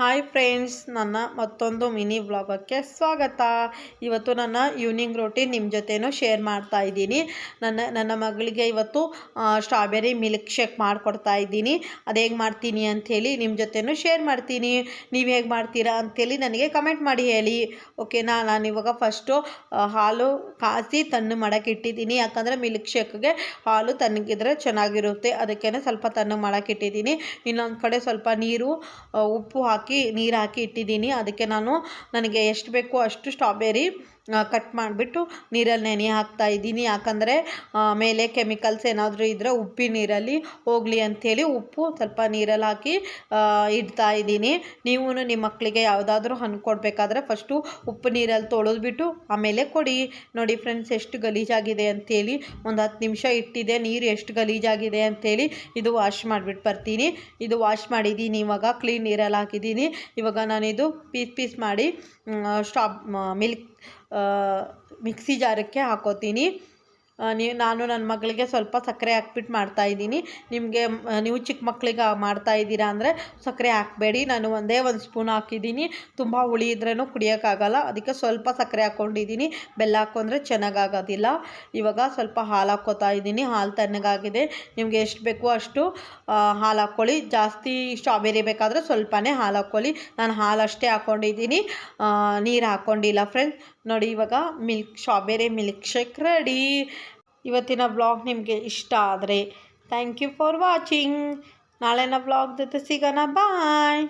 Hi friends ನನ್ನ ಮತ್ತೊಂದು mini ವ್ಲಾಗಕ್ಕೆ ಸ್ವಾಗತ. ಇವತ್ತು ನನ್ನ ಈವ್ನಿಂಗ್ ರೊಟೀನ್ ನಿಮ್ಮ ಜೊತೆನೂ ಶೇರ್ ಮಾಡ್ತಾ ಇದ್ದೀನಿ. ನನ್ನ ನನ್ನ ಮಗಳಿಗೆ ಇವತ್ತು ಸ್ಟ್ರಾಬೆರಿ ಮಿಲ್ಕ್ ಶೇಕ್ ಮಾಡಿಕೊಡ್ತಾ ಇದ್ದೀನಿ. ಅದು ಹೇಗೆ ಮಾಡ್ತೀನಿ ಅಂಥೇಳಿ ನಿಮ್ಮ ಜೊತೆನೂ ಶೇರ್ ಮಾಡ್ತೀನಿ. ನೀವು ಹೇಗೆ ಮಾಡ್ತೀರಾ ಅಂಥೇಳಿ ನನಗೆ ಕಮೆಂಟ್ ಮಾಡಿ ಹೇಳಿ. ಓಕೆನಾ ನಾನು ಇವಾಗ ಫಸ್ಟು ಹಾಲು ಕಾಸಿ ತಣ್ಣು ಮಾಡೋಕ್ಕೆ ಇಟ್ಟಿದ್ದೀನಿ. ಯಾಕಂದರೆ ಮಿಲ್ಕ್ ಶೇಕ್ಗೆ ಹಾಲು ತಣ್ಣಗಿದ್ರೆ ಚೆನ್ನಾಗಿರುತ್ತೆ. ಅದಕ್ಕೇ ಸ್ವಲ್ಪ ತಣ್ಣು ಮಾಡೋಕ್ಕೆ ಇಟ್ಟಿದ್ದೀನಿ. ಇನ್ನೊಂದು ಕಡೆ ಸ್ವಲ್ಪ ನೀರು ಉಪ್ಪು ಹಾಕಿ ನೀರು ಹಾಕಿ ಇಟ್ಟಿದ್ದೀನಿ. ಅದಕ್ಕೆ ನಾನು ನನಗೆ ಎಷ್ಟು ಬೇಕೋ ಅಷ್ಟು ಸ್ಟ್ರಾಬೆರಿ ಕಟ್ ಮಾಡಿಬಿಟ್ಟು ನೀರಲ್ಲಿ ನೆನೆ ಹಾಕ್ತಾ ಇದ್ದೀನಿ. ಯಾಕಂದರೆ ಮೇಲೆ ಕೆಮಿಕಲ್ಸ್ ಏನಾದರೂ ಇದ್ದರೆ ಉಪ್ಪಿನ ನೀರಲ್ಲಿ ಹೋಗಲಿ ಅಂಥೇಳಿ ಉಪ್ಪು ಸ್ವಲ್ಪ ನೀರಲ್ಲಿ ಹಾಕಿ ಇಡ್ತಾ ಇದ್ದೀನಿ. ನೀವು ನಿಮ್ಮ ಮಕ್ಕಳಿಗೆ ಯಾವುದಾದ್ರೂ ಹಣ್ಣು ಕೊಡಬೇಕಾದ್ರೆ ಫಸ್ಟು ಉಪ್ಪು ನೀರಲ್ಲಿ ತೊಳೆದ್ಬಿಟ್ಟು ಆಮೇಲೆ ಕೊಡಿ. ನೋಡಿ ಫ್ರೆಂಡ್ಸ್ ಎಷ್ಟು ಗಲೀಜಾಗಿದೆ ಅಂಥೇಳಿ ಒಂದು ಹತ್ತು ನಿಮಿಷ ಇಟ್ಟಿದೆ. ನೀರು ಎಷ್ಟು ಗಲೀಜಾಗಿದೆ ಅಂಥೇಳಿ ಇದು ವಾಶ್ ಮಾಡಿಬಿಟ್ಟು ಬರ್ತೀನಿ. ಇದು ವಾಶ್ ಮಾಡಿದ್ದೀನಿ. ಇವಾಗ ಕ್ಲೀನ್ ನೀರಲ್ಲಿ ಹಾಕಿದ್ದೀನಿ. ಇವಾಗ ನಾನಿದು ಪೀಸ್ ಪೀಸ್ ಮಾಡಿ ಸ್ಟಾಪ್ ಮಿಲ್ಕ್ ಮಿಕ್ಸಿ ಜಾರಕ್ಕೆ ಹಾಕೋತೀನಿ ನೀವು ನಾನು ನನ್ನ ಮಗಳಿಗೆ ಸ್ವಲ್ಪ ಸಕ್ಕರೆ ಹಾಕ್ಬಿಟ್ಟು ಮಾಡ್ತಾಯಿದ್ದೀನಿ ನಿಮಗೆ ನೀವು ಚಿಕ್ಕ ಮಕ್ಕಳಿಗೆ ಮಾಡ್ತಾ ಇದ್ದೀರಾ ಅಂದರೆ ಸಕ್ಕರೆ ಹಾಕಬೇಡಿ. ನಾನು ಒಂದೇ ಒಂದು ಸ್ಪೂನ್ ಹಾಕಿದ್ದೀನಿ. ತುಂಬ ಹುಳಿ ಇದ್ರೂ ಕುಡಿಯೋಕ್ಕಾಗಲ್ಲ. ಅದಕ್ಕೆ ಸ್ವಲ್ಪ ಸಕ್ಕರೆ ಹಾಕ್ಕೊಂಡಿದ್ದೀನಿ ಬೆಲ್ಲ ಹಾಕೊಂಡ್ರೆ ಚೆನ್ನಾಗಾಗೋದಿಲ್ಲ. ಇವಾಗ ಸ್ವಲ್ಪ ಹಾಲು ಹಾಕ್ಕೋತಾ ಇದ್ದೀನಿ. ಹಾಲು ತಣ್ಣಗಾಗಿದೆ. ನಿಮಗೆ ಎಷ್ಟು ಬೇಕೋ ಅಷ್ಟು ಹಾಲು ಹಾಕ್ಕೊಳ್ಳಿ. ಜಾಸ್ತಿ ಸ್ಟ್ರಾಬೆರಿ ಬೇಕಾದರೆ ಸ್ವಲ್ಪನೇ ಹಾಲು ಹಾಕ್ಕೊಳ್ಳಿ. ನಾನು ಹಾಲು ಅಷ್ಟೇ ಹಾಕ್ಕೊಂಡಿದ್ದೀನಿ ನೀರು ಹಾಕ್ಕೊಂಡಿಲ್ಲ ಫ್ರೆಂಡ್ಸ್. ನೋಡಿ ಇವಾಗ milk, strawberry milk shake ready. ಇವತ್ತಿನ ಬ್ಲಾಗ್ ನಿಮಗೆ ಇಷ್ಟ ಆದರೆ ಥ್ಯಾಂಕ್ ಯು ಫಾರ್ ವಾಚಿಂಗ್ ನಾಳೆನ ಬ್ಲಾಗ್ ಜೊತೆ ಸಿಗೋಣ. ಬಾಯ್